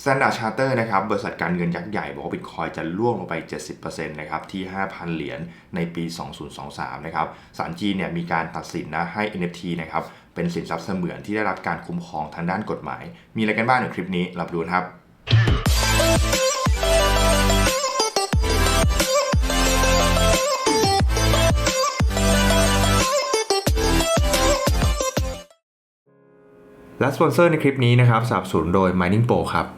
Standard Charter นะครับบริษัทการเงินยักษ์ใหญ่ บอกว่าบิตคอยจะล่วงลงไป 70%นะครับที่ 5,000 เหรียญในปี 2023 นะครับศาลจีนเนี่ยมีการตัดสินนะให้ NFT นะครับเป็นสินทรัพย์เสมือนที่ได้รับการคุ้มครองทางด้านกฎหมาย มีอะไรกันบ้างในคลิปนี้เราไปดูนะครับและสปอนเซอร์ในคลิปนี้นะครับสนับสนุนโดย Mining Pro ครับ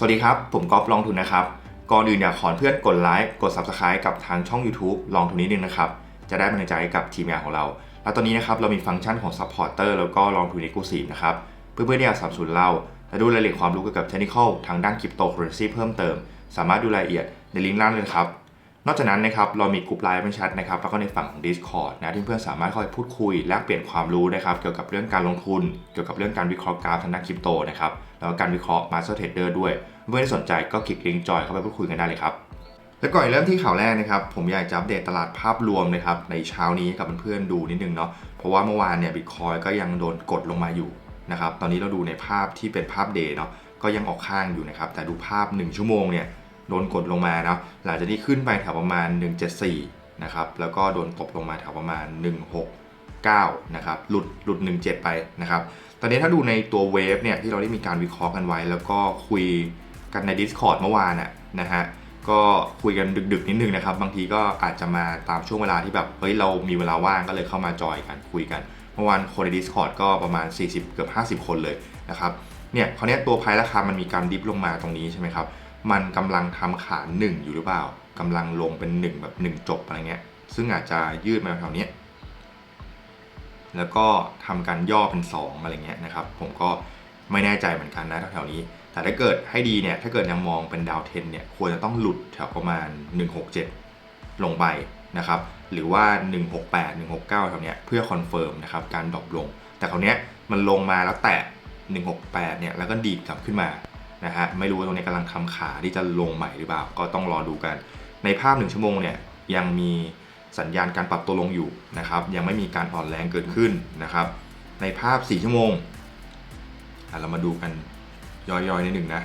สวัสดีครับ ผมก๊อฟลองทุนนะครับ ก่อนอื่นอยากขอเพื่อนกดไลค์ กด Subscribe กับทางช่อง YouTube ลองทุนนิดนึงนะครับ จะได้กำลังใจกับทีมงานของเรา แล้วตอนนี้นะครับเรามีฟังก์ชันของ Supporter แล้วก็ลองทุนในกูซีนะครับ เพื่อนๆที่อยากสับสนเราและดูรายละเอียดความรู้เกี่ยวกับเทคนิคทางด้านคริปโตเคอเรนซีเพิ่มเติม สามารถดูรายละเอียดในลิงก์ล่างเลยครับ นอกจากนั้นนะครับเรามีกลุ่มไลน์เป็นแชทนะครับแล้วก็ในฝั่งของ Discord นะที่เพื่อนสามารถเข้าไปพูดคุยแลกเปลี่ยนความรู้นะครับเกี่ยวกับเรื่องการลงทุน เกี่ยวกับเรื่องการวิเคราะห์กราฟทางด้านคริปโตนะครับแล้วก็การวิเคราะห์ Master Trader ด้วย เพื่อนที่สนใจก็คลิกลิงก์จอยเข้าไปพูดคุยกันได้เลยครับและก่อนเริ่มที่ข่าวแรกนะครับ ผมอยากจะอัปเดตตลาดภาพรวมนะครับในเช้านี้กับเพื่อนๆดูนิดนึงเนาะเพราะว่าเมื่อวานเนี่ยบิตคอยก็ยังโดนกดลงมาอยู่นะครับตอนนี้เราดูในภาพที่เป็นภาพเดย์เนาะก็ยังออกข้างอยู่นะครับแต่ดูภาพ 1 ชั่วโมงเนี่ย โดนกดลงมาเนาะหลังจากที่ขึ้นไปแถวประมาณ 174 นะครับ แล้วก็โดนตบลงมาแถวประมาณ 169 นะครับ หลุดหลุด 17 ไปนะครับ ตอนนี้ถ้าดูในตัวเวฟเนี่ยที่เราได้มีการวิเคราะห์กันไว้ แล้วก็คุยกันใน Discord เมื่อวานน่ะนะฮะก็คุยกันดึกๆนิดนึงนะครับ บางทีก็อาจจะมาตามช่วงเวลาที่แบบเฮ้ยเรามีเวลาว่างก็เลยเข้ามาจอยกันคุยกันเมื่อวานคนใน Discord ก็ประมาณ 40 เกือบ 50 คนเลยนะครับเนี่ยคราวนี้ตัวไพ่ราคามันมีการดิฟลงมาตรงนี้ใช่ไหมครับ มันกำลังทำขาหนึ่งอยู่หรือเปล่ากำลังลงเป็น1แบบ1จบอะไรเงี้ย ซึ่งอาจจะยืดมาแถวเนี้ยแล้วก็ทำการย่อเป็น2อะไรเงี้ยนะครับ ผมก็ไม่แน่ใจเหมือนกันนะแถวๆนี้ แต่ถ้าเกิดให้ดีเนี่ย ถ้าเกิดยังมองเป็นดาวเทนเนี่ย ควรจะต้องหลุดแถวประมาณ 167 ลงไปนะครับ หรือว่า 168 169แถวเนี้ยเพื่อคอนเฟิร์มนะครับการดรอปลง แต่คราวเนี้ยมันลงมาแล้วแตะ168เนี่ย แล้วก็ดีดกลับขึ้นมา นะฮะไม่รู้ว่าตรงนี้กำลังทำขาที่จะลงใหม่หรือเปล่า ก็ต้องรอดูกัน ในภาพ 1 ชั่วโมงเนี่ยยังมีสัญญาณการปรับตัวลงอยู่นะครับ ยังไม่มีการอ่อนแรงเกิดขึ้นนะครับ ในภาพ 4 ชั่วโมงอะเรามาดูกันย่อยๆนิดหนึ่งนะ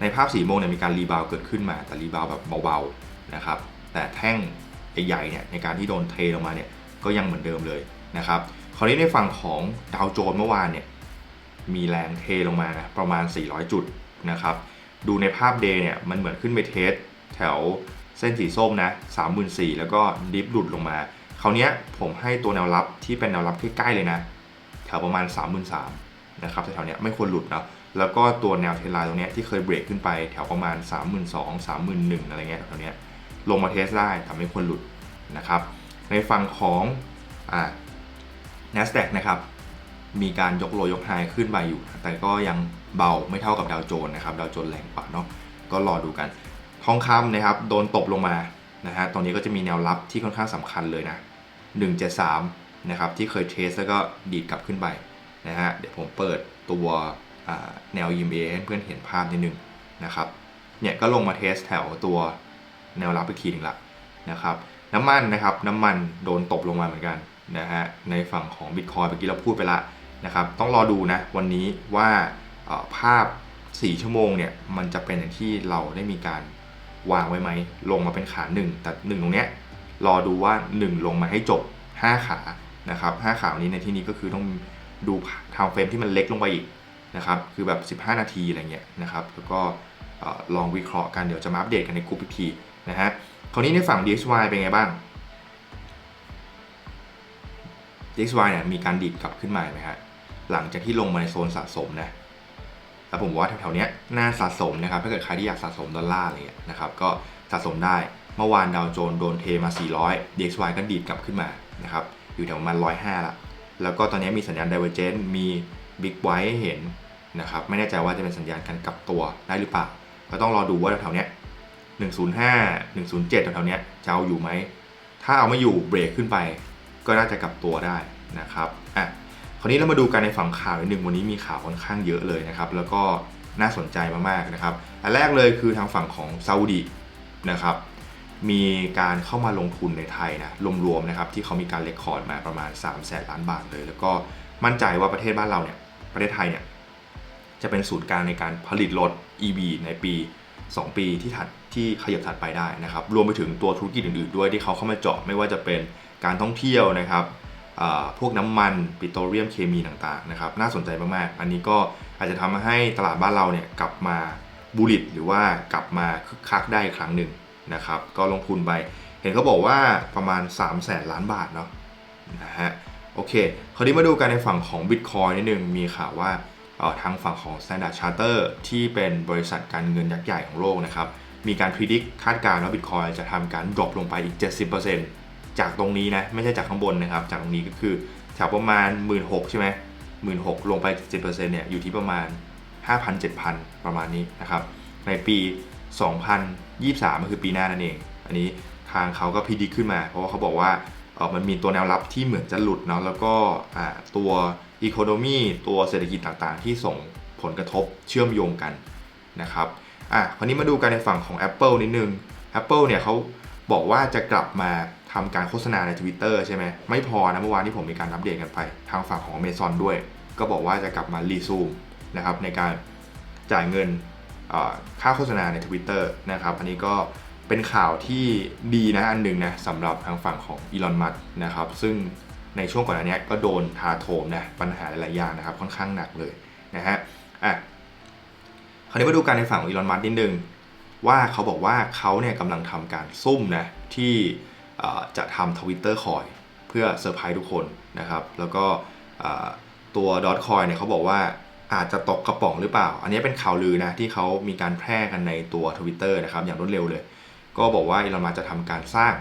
ในภาพสีโมงเนี่ยมีการรีบาวเกิดขึ้นมา แต่รีบาวแบบเบาๆนะครับ แต่แท่งใหญ่ๆเนี่ยในการที่โดนเทลงมาเนี่ยก็ยังเหมือนเดิมเลยนะครับคราวนี้ในฝั่งของดาวโจนส์เมื่อวานเนี่ยมีแรงเทลงมานะประมาณ 400 จุด นะครับ ดูในภาพเดย์เนี่ยมันเหมือนขึ้นไปเทสแถวเส้นสีส้มนะ34,000แล้วก็ดิฟหลุดลงมา คราวนี้ผมให้ตัวแนวรับที่เป็นแนวรับใกล้ๆเลยนะ แถวประมาณ 33,000นะครับแถวๆเนี้ยไม่ควรหลุดนะแล้วก็ตัวแนวเทรนไลน์ตรงเนี้ยที่เคยเบรกขึ้นไปแถวประมาณ 32,000 31,000อะไรเงี้ยแถวเนี้ยลงมาเทสได้ทำให้ควรหลุดนะครับ ในฝั่งของอ่า NASDAQ นะครับ มีการยกโลยกไฮขึ้นไปอยู่ แต่ก็ยังเบาไม่เท่ากับดาวโจนส์นะครับ ดาวโจนส์แรงกว่าเนาะ ก็รอดูกัน ทองคำนะครับ โดนตบลงมา นะฮะตอนนี้ก็จะมีแนวรับที่ค่อนข้างสำคัญเลยนะ 173 นะครับ ที่เคยเทสแล้วก็ดีดกลับขึ้นไป นะฮะ เดี๋ยวผมเปิดตัวแนว EMA ให้เพื่อนเห็นภาพนิดนึงนะครับ เนี่ยก็ลงมาเทสแถวตัวแนวรับอีกทีหนึงละนะครับ น้ำมันนะครับ น้ำมันโดนตบลงมาเหมือนกันนะฮะ ในฝั่งของ Bitcoin เมื่อกี้เราพูดไปละ นะครับ ต้องรอดูนะวันนี้ว่าภาพ 4 ชั่วโมงเนี่ยมันจะเป็นอย่างที่เราได้มีการวางไว้ไหม ลงมาเป็นขา 1 แต่ 1 ตรงเนี้ยรอดูว่า 1 ลงมาให้จบ 5 ขานะครับ5ขาวันนี้ในที่นี้ก็คือต้องดูทางเฟรมที่มันเล็กลงไปอีกนะครับคือแบบ 15 นาทีอะไรเงี้ยนะครับแล้วก็ลองวิเคราะห์กันเดี๋ยวจะมาอัปเดตกันในกลุ่มอีกทีนะฮะคราวนี้ในฝั่ง DXY เป็นไงบ้าง DXY เนี่ยมีการดีดกลับขึ้นมาไหมฮะ หลังจากที่ลงมาในโซนสะสมนะแล้วผมว่าแถวๆนี้น่าสะสมนะครับ ถ้าเกิดใครที่อยากสะสมดอลลาร์อะไรเงี้ยนะครับก็สะสมได้เมื่อวานดาวโจนส์โดนเทมา 400 DXY ก็ดีดกลับขึ้นมานะครับอยู่แถวประมาณ105 ละ แล้วก็ตอนนี้มีสัญญาณ Divergence มี Big White ให้เห็นนะครับไม่แน่ใจว่าจะเป็นสัญญาณการกลับตัวได้หรือเปล่าก็ต้องรอดูว่าแถวๆนี้105 107แถวๆนี้จะเอาอยู่ไหมถ้าเอาไม่อยู่เบรกขึ้นไป ก็น่าจะกลับตัวได้นะครับอะ คราวนี้เรามาดูกันในฝั่งข่าวนิดนึงวันนี้มีข่าวค่อนข้างเยอะเลยนะครับ แล้วก็น่าสนใจมากๆนะครับ อันแรกเลยคือทางฝั่งของซาอุดีนะครับ มีการเข้ามาลงทุนในไทยนะรวมๆนะครับที่เขามีการเลคคอร์ดมาประมาณ 3 0 0แสนล้านบาทเลย แล้วก็มั่นใจว่าประเทศบ้านเราเนี่ยประเทศไทยเนี่ยจะเป็นศูนย์กลางในการผลิตรถ EV ในปี 2 ปีที่ถัดที่ขยับถัดไปได้นะครับ รวมไปถึงตัวธุรกิจอื่นๆ ด้วยที่เขาเข้ามาเจาะไม่ว่าจะเป็นการท่องเที่ยวนะครับ พวกน้ำมันปิโตรเลียมเคมีต่างๆนะครับน่าสนใจมากๆ อันนี้ก็อาจจะทำให้ตลาดบ้านเราเนี่ยกลับมาบูลิตหรือว่ากลับมาคึกคักได้อีกครั้งหนึ่งนะครับก็ลงทุนไป เห็นเขาบอกว่าประมาณ 3 0 0แสนล้านบาทเนาะนะฮะโอเค คราวนี้มาดูกันในฝั่งของ Bitcoin นิดนึง มีข่าวว่าออทางฝั่งของ Standard Charter ที่เป็นบริษัทการเงินยักษ์ใหญ่ของโลกนะครับ มีการพิจิตคาดการณ์ว่า Bitcoin จะทำการดรอปลงไปอีก 70% จากตรงนี้นะไม่ใช่จากข้างบนนะครับ จากตรงนี้ก็คือแถวประมาณ 1 6 0 0 0ใช่ไหมหมื่นหลงไป 7%เนี่ยอยู่ที่ประมาณ 5,000 7,000 ประมาณนี้นะครับในปี 2023 ก็คือปีหน้านั่นเอง อันนี้ทางเขาก็พิจิตขึ้นมา เพราะว่าเขาบอกว่าออมันมีตัวแนวรับที่เหมือนจะหลุดเนาะแล้วก็ตัวอีโคโนมีตัวเศรษฐกิจต่างๆ ที่ส่งผลกระทบเชื่อมโยงกันนะครับอะคราวนี้มาดูกันในฝั่งของ Apple นิดนึง Apple เนี่ยเขาบอกว่าจะกลับมา ทำการโฆษณาใน Twitter ใช่ไหมไม่พอนะเมื่อวานที่ผมมีการอัปเดตกันไป ทางฝั่งของ Amazon ด้วย ก็บอกว่าจะกลับมารีซูมนะครับในการจ่ายเงินค่าโฆษณาใน Twitter นะครับอันนี้ก็เป็นข่าวที่ดีนะอันหนึ่งนะสำหรับทางฝั่งของอีลอนมัสนะครับซึ่งในช่วงก่อนอันเนี้ก็โดนทาโถมนะปัญหาหลายๆอย่างนะครับค่อนข้างหนักเลยนะฮะอะคราวนี้มาดูการในฝั่งของอีลอนมัสนิดนึงว่าเขาบอกว่าเขาเนี่ยกำลังทำการซุ่มนะที่ จะทำทวิตเตอร์คอยเพื่อเซอร์ไพรส์ทุกคนนะครับ แล้วก็ตัวดอทคอยเนี่ยเขาบอกว่าอาจจะตกกระป๋องหรือเปล่า อันนี้เป็นข่าวลือนะที่เขามีการแพร่กันในตัว Twitter นะครับอย่างรวดเร็วเลย ก็บอกว่าอีลอนมัสจะทำการสร้าง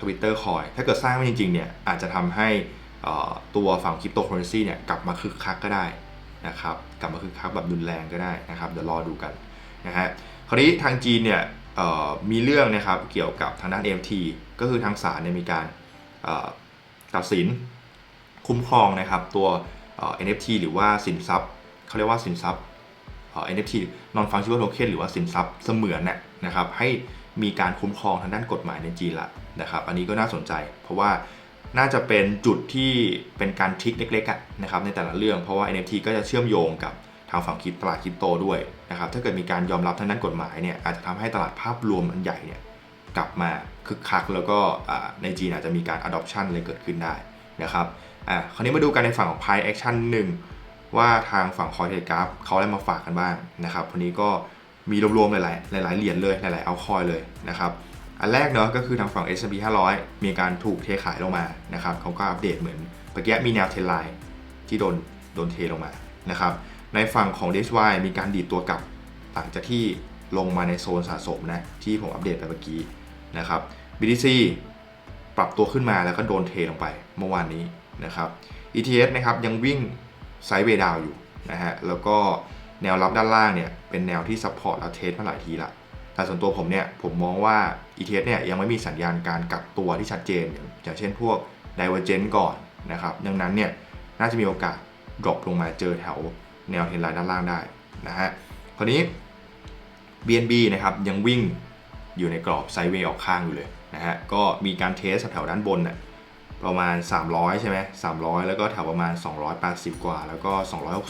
Twitter คอยถ้าเกิดสร้างไม่จริงๆเนี่ยอาจจะทำให้ตัวฝั่งคริปโตเคอเรนซีเนี่ยกลับมาคึกคักก็ได้นะครับกลับมาคึกคักแบบรุนแรงก็ได้นะครับเดี๋ยวรอดูกันนะฮะคราวนี้ทางจีนเนี่ยมีเรื่องนะครับเกี่ยวกับทางด้าน MT ก็คือทางศาลเนี่ยมีการตัดสินคุ้มครองนะครับตัว NFT หรือว่าสินทรัพย์เขาเรียกว่าสินทรัพย์เอ่อ NFT non fungible token หรือว่าสินทรัพย์เสมือนเนี่ยนะครับให้มีการคุ้มครองทางด้านกฎหมายในจีนละนะครับ อันนี้ก็น่าสนใจ เพราะว่าน่าจะเป็นจุดที่เป็นการทริคเล็กๆนะครับในแต่ละเรื่องเพราะว่า NFT ก็จะเชื่อมโยงกับทางฝั่งคริปตลาดคริปโตด้วยนะครับถ้าเกิดมีการยอมรับทางด้านกฎหมายเนี่ยอาจจะทำให้ตลาดภาพรวมอันใหญ่เนี่ย กลับมาคึกคัก แล้วก็ในจีนอาจจะมีการ adoption เลยเกิดขึ้นได้นะครับอะคราวนี้มาดูกันในฝั่งของ Pi Action หนึ่งว่าทางฝั่ง Cointelegraph เขาได้มาฝากกันบ้างนะครับวันนี้ก็มีรวมๆ หลาย ๆ หลาย ๆ เหรียญเลย หลาย ๆ เอาคอยเลยนะครับ อันแรกเนาะก็คือทางฝั่ง S&P 500 มีการถูกเทขายลงมานะครับเขาก็อัปเดตเหมือนเมื่อกี้มีแนวเทรนไลน์ที่โดนโดนเทลงมานะครับ ในฝั่งของ DXY มีการดีดตัวกลับหลังจากที่ลงมาในโซนสะสมนะที่ผมอัปเดตไปเมื่อกี้ นะครับ BTC ปรับตัวขึ้นมาแล้วก็โดนเทลงไปเมื่อวานนี้นะครับ ETS นะครับยังวิ่งไซด์เวย์ดาวอยู่นะฮะแล้วก็แนวรับด้านล่างเนี่ยเป็นแนวที่ซัพพอร์ตแล้วเทสมาหลายทีละแต่ส่วนตัวผมเนี่ยผมมองว่า ETH เนี่ยยังไม่มีสัญญาณการกลับตัวที่ชัดเจน อย่างเช่นพวก Divergent ก่อนนะครับดังนั้นเนี่ยน่าจะมีโอกาส drop ลงมาเจอแถวแนวเทรนไลน์ด้านล่างได้นะฮะคราวนี้ BNB นะครับยังวิ่ง อยู่ในกรอบไซด์เวย์ออกข้างอยู่เลยนะฮะก็มีการเทสแถวด้านบนน่ะประมาณ 300 ใช่ไหม300 แล้วก็แถวประมาณ 280 กว่า แล้วก็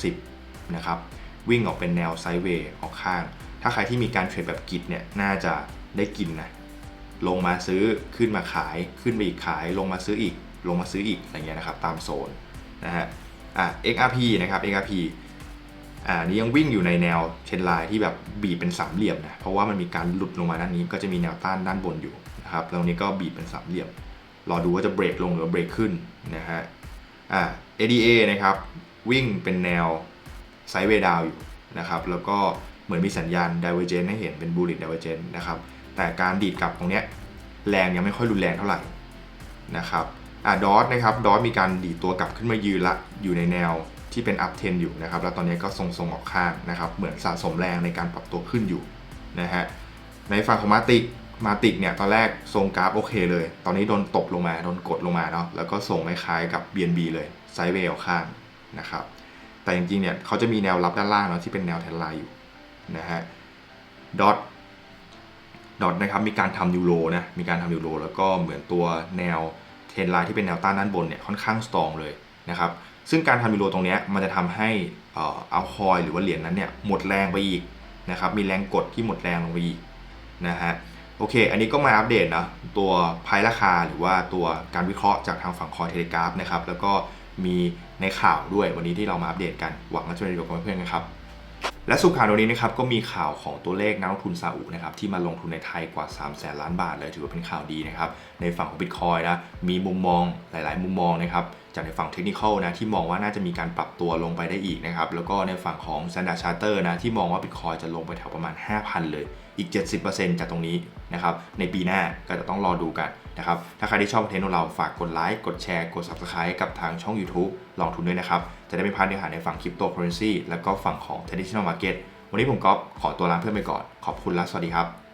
260 นะครับ วิ่งออกเป็นแนวไซด์เวย์ออกข้าง ถ้าใครที่มีการเทรดแบบกิจเนี่ย น่าจะได้กินนะ ลงมาซื้อ ขึ้นมาขาย ขึ้นไปอีกขาย ลงมาซื้ออีก ลงมาซื้ออีกอะไรเงี้ยนะครับ ตามโซนนะฮะ อะ XRP นะครับ XRP อ่านี่ยังวิ่งอยู่ในแนวเทรนไลน์ที่แบบบีบเป็นสามเหลี่ยมนะเพราะว่ามันมีการหลุดลงมาด้านนี้ก็จะมีแนวต้านด้านบนอยู่นะครับแล้วนี้ก็บีบเป็นสามเหลี่ยมรอดูว่าจะเบรกลงหรือเบรกขึ้นนะฮะอ่า ADA นะครับวิ่งเป็นแนวไซด์เวดาวอยู่นะครับแล้วก็เหมือนมีสัญญาณ divergent ให้เห็นเป็น bullish divergent นะครับแต่การดีดกลับตรงเนี้ยแรงยังไม่ค่อยรุนแรงเท่าไหร่นะครับ อ่าดอทนะครับดอทมีการดีตัวกลับขึ้นมายืนละอยู่ในแนวที่เป็นอัพเทนอยู่นะครับแล้วตอนนี้ก็ทรงๆออกข้างนะครับเหมือนสะสมแรงในการปรับตัวขึ้นอยู่นะฮะในฝั่งของมาติกมาติกเนี่ยตอนแรกทรงกราฟโอเคเลย ตอนนี้โดนตบลงมาโดนกดลงมาเนาะแล้วก็ส่งคล้ายๆกับ BNB เลยไซด์เวย์ออกข้างนะครับแต่จริงๆเนี่ยเขาจะมีแนวรับด้านล่างเนาะที่เป็นแนวเทนไลน์อยู่นะฮะดอทดอทนะครับมีการทำยูโรนะมีการทำยูโรแล้วก็เหมือนตัวแนว ทรนไลน์ที่เป็นแนวต้านด้านบนเนี่ยค่อนข้างสตรองเลยนะครับซึ่งการทำยูโรตรงนี้มันจะทำให้เอ่อเอาคอยหรือว่าเหรียญนั้นเนี่ยหมดแรงไปอีกนะครับมีแรงกดที่หมดแรงลงไปอีกนะฮะโอเค อันนี้ก็มาอัปเดตนะตัวไพ่ราคาหรือว่าตัวการวิเคราะห์จากทางฝั่งคอยเทเลกราฟนะครับแล้วก็มีในข่าวด้วยวันนี้ที่เรามาอัปเดตกันหวังว่าจะเป็นประโยชน์กับเพื่อนๆนะครับ และสุดข่าวตรงนี้นะครับก็มีข่าวของตัวเลขนักลงทุนซาอุนะครับที่มาลงทุนในไทยกว่า 3 0 0แสนล้านบาทเลยถือว่าเป็นข่าวดีนะครับในฝั่งของบิตคอยนะมีมุมมองหลาย ๆ มุมมองนะครับ จากในฝั่งเทคนิคนะที่มองว่าน่าจะมีการปรับตัวลงไปได้อีกนะครับแล้วก็ในฝั่งของ Standard Charter นะที่มองว่า Bitcoin จะลงไปแถวประมาณ 5,000 เลยอีก 70%จากตรงนี้นะครับในปีหน้าก็จะต้องรอดูกันนะครับถ้าใครที่ชอบคอนเทนต์ของเราฝากกดไลค์กดแชร์กด Subscribe กับทางช่อง YouTube ลองทุนด้วยนะครับ จะได้ไม่พลาดเนื้อหาในฝั่งคริปโตเคอเรนซีแล้วก็ฝั่งของ Traditional Market วันนี้ผมก๊อฟขอตัวลาเพื่อนไปก่อนขอบคุณและสวัสดีครับ